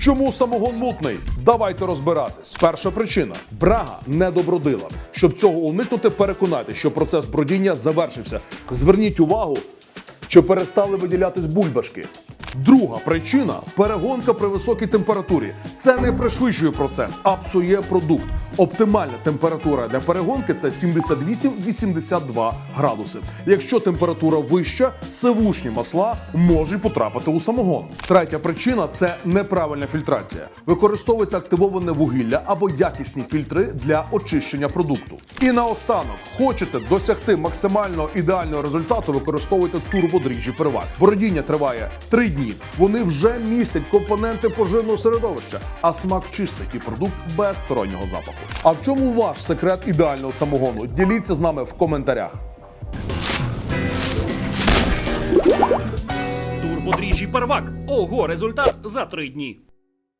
Чому самогон мутний? Давайте розбиратись. Перша причина брага не добродила. Щоб цього уникнути, переконайте, що процес бродіння завершився. Зверніть увагу, що перестали виділятись бульбашки. Друга причина перегонка при високій температурі. Це не пришвидшує процес, а псує продукт. Оптимальна температура для перегонки це 78-82 градуси. Якщо температура вища, сивушні масла можуть потрапити у самогон. Третя причина це неправильна фільтрація. Використовуйте активоване вугілля або якісні фільтри для очищення продукту. І наостанок, хочете досягти максимально ідеального результату, використовуйте турбодріжджі первак. Бородіння триває 3 дні. Вони вже містять компоненти поживного середовища, а смак чистить і продукт без стороннього запаху. А в чому ваш секрет ідеального самогону? Діліться з нами в коментарях. Турбодріжжі первак. Ого, результат за три дні.